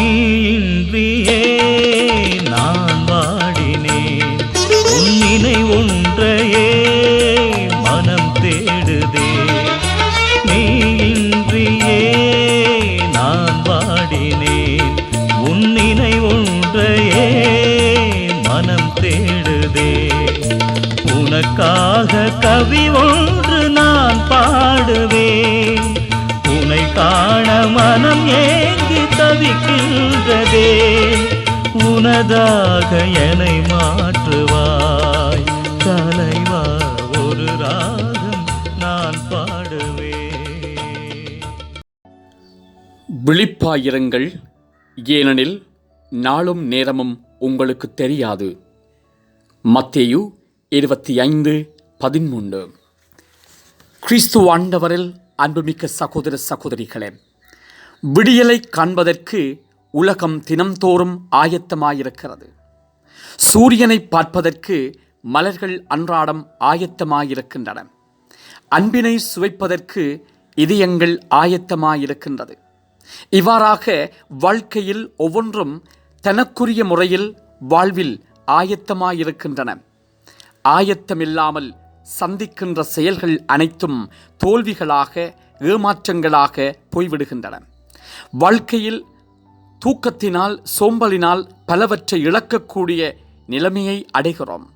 நீன்றியே நான் வாடினேன். உன்னினை ஒன்றையே மனம் தேடுதே. நீன்றியே நான் வாடினேன். உன்னினை ஒன்றையே மனம் தேடுதே. உனக்காக கவி ஒன்று நான் பாடுவேன். உனை காண மனம் ஏன் தவிக்கின்றதே உனதாக என்னை மாற்றுவாய். தலைவா ஒரு ராகம் நான் பாடுவே விழிப்பாயிருங்கள் ஏனெனில் நாளும் நேரமும் உங்களுக்கு தெரியாது. மத்தேயு இருபத்தி ஐந்து பதிமூன்று. கிறிஸ்து ஆண்டவரில் அன்புமிக்க சகோதர சகோதரிகளே விடியலை காண்பதற்கு உலகம் தினம்தோறும் ஆயத்தமாயிருக்கிறது. சூரியனை பார்ப்பதற்கு மலர்கள் அன்றாடம் ஆயத்தமாயிருக்கின்றன. அன்பினை சுவைப்பதற்கு இதயங்கள் ஆயத்தமாயிருக்கின்றது. இவ்வாறாக வாழ்க்கையில் ஒவ்வொன்றும் தனக்குரிய முறையில் வாழ்வில் ஆயத்தமாயிருக்கின்றன. ஆயத்தமில்லாமல் சந்திக்கின்ற செயல்கள் அனைத்தும் தோல்விகளாக ஏமாற்றங்களாக போய்விடுகின்றன. வாழ்க்கையில் தூக்கத்தினால் சோம்பலினால் பலவற்றை இழக்கக்கூடிய நிலைமையை அடைகிறோம்.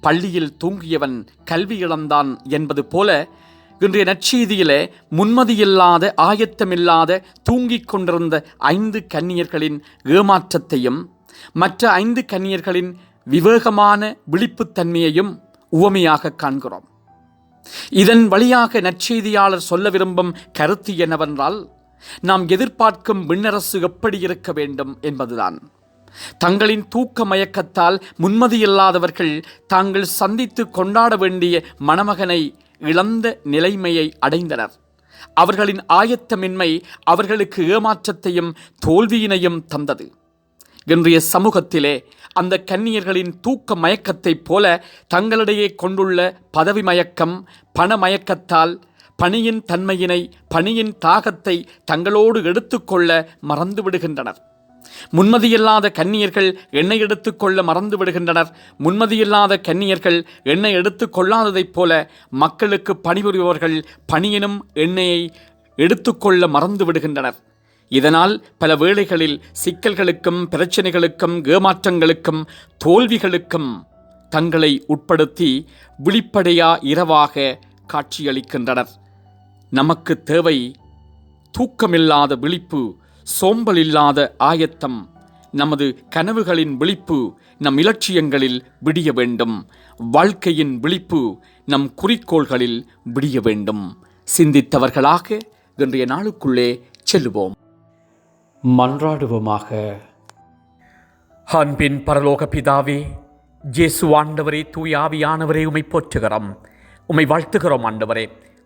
பள்ளியில் தூங்கியவன் கல்வி இழந்தான் என்பது போல இன்றைய நற்செய்தியிலே முன்மதியில்லாத ஆயத்தமில்லாத தூங்கிக் கொண்டிருந்த ஐந்து கன்னியர்களின் ஏமாற்றத்தையும் மற்ற ஐந்து கன்னியர்களின் விவேகமான விழிப்புத்தன்மையையும் உவமையாக காண்கிறோம். இதன் வழியாக நற்செய்தியாளர் சொல்ல விரும்பும் கருத்து என்னவென்றால் நாம் எதிர்பார்க்கும் விண்ணரசு எப்படி இருக்க வேண்டும் என்பதுதான். தங்களின் தூக்க மயக்கத்தால் முன்மதியில்லாதவர்கள் தாங்கள் சந்தித்து கொண்டாட வேண்டிய மணமகனை இழந்த நிலைமையை அடைந்தனர். அவர்களின் ஆயத்தமின்மை அவர்களுக்கு ஏமாற்றத்தையும் தோல்வியினையும் தந்தது. இன்றைய சமூகத்திலே அந்த கன்னியர்களின் தூக்க மயக்கத்தைப் போல தங்களிடையே கொண்டுள்ள பதவி மயக்கம் பண மயக்கத்தால் பணியின் தன்மையினை பணியின் தாகத்தை தங்களோடு எடுத்துக்கொள்ள மறந்து விடுகின்றனர் முன்மதியில்லாத கன்னியர்கள் எண்ணெய் எடுத்துக்கொள்ள மறந்து விடுகின்றனர் முன்மதியில்லாத கன்னியர்கள் எண்ணெய் எடுத்துக் கொள்ளாததைப் போல மக்களுக்கு பணிபுரிபவர்கள் பணியினும் எண்ணெயை எடுத்துக்கொள்ள மறந்து விடுகின்றனர் இதனால் பல வேளைகளில் சிக்கல்களுக்கும் பிரச்சனைகளுக்கும் ஏமாற்றங்களுக்கும் தோல்விகளுக்கும் தங்களை உட்படுத்தி விழிப்படையா இரவாக காட்சியளிக்கின்றனர். நமக்கு தேவை தூக்கமில்லாத விழிப்பு சோம்பலில்லாத ஆயத்தம். நமது கனவுகளின் விழிப்பு நம் இலட்சியங்களில் விடிய வேண்டும். வாழ்க்கையின் விழிப்பு நம் குறிக்கோள்களில் விடிய வேண்டும். சிந்தித்தவர்களாக இன்றைய நாளுக்குள்ளே செல்லுவோம். மன்றாடுவோமாக. அன்பின் பரலோக பிதாவே ஜேசு ஆண்டவரே தூய் ஆவியானவரே உமை போற்றுகிறோம். உமை வாழ்த்துகிறோம் ஆண்டவரே.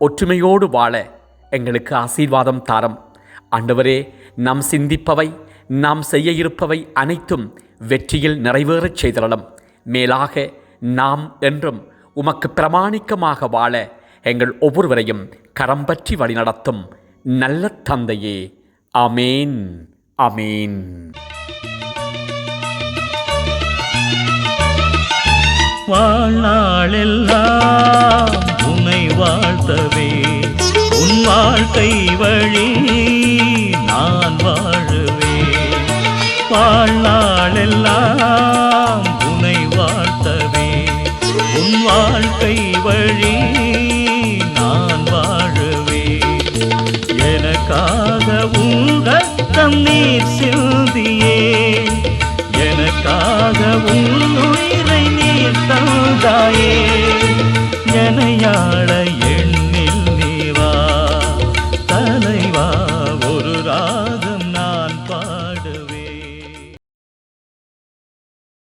ஒற்றுமையோடு வாழ எங்களுக்கு ஆசீர்வாதம் தாரம். ஆண்டவரே நாம் சிந்திப்பவை நாம் செய்ய இருப்பவை அனைத்தும் வெற்றியில் நிறைவேறச் செய்திடலாம் மேலாக நாம் என்றும் உமக்கு பிரமாணிக்கமாக வாழ எங்கள் ஒவ்வொருவரையும் கரம் பற்றி வழிநடத்தும் நல்ல தந்தையே. அமேன் அமேன் வாழ்நாளெல்லாம் வாழ்த்தவே. உன் வாழ்க்கை வழி நான் வாழுவே. வாழ்நாளெல்லாம் உனை வாழ்த்தவே. உன் வாழ்க்கை வழி நான் வாழுவே. எனக்காக உங்கத்தம் நீர் சிந்தியே. எனக்காக உன் நீர் தந்தாயே. எனையாள்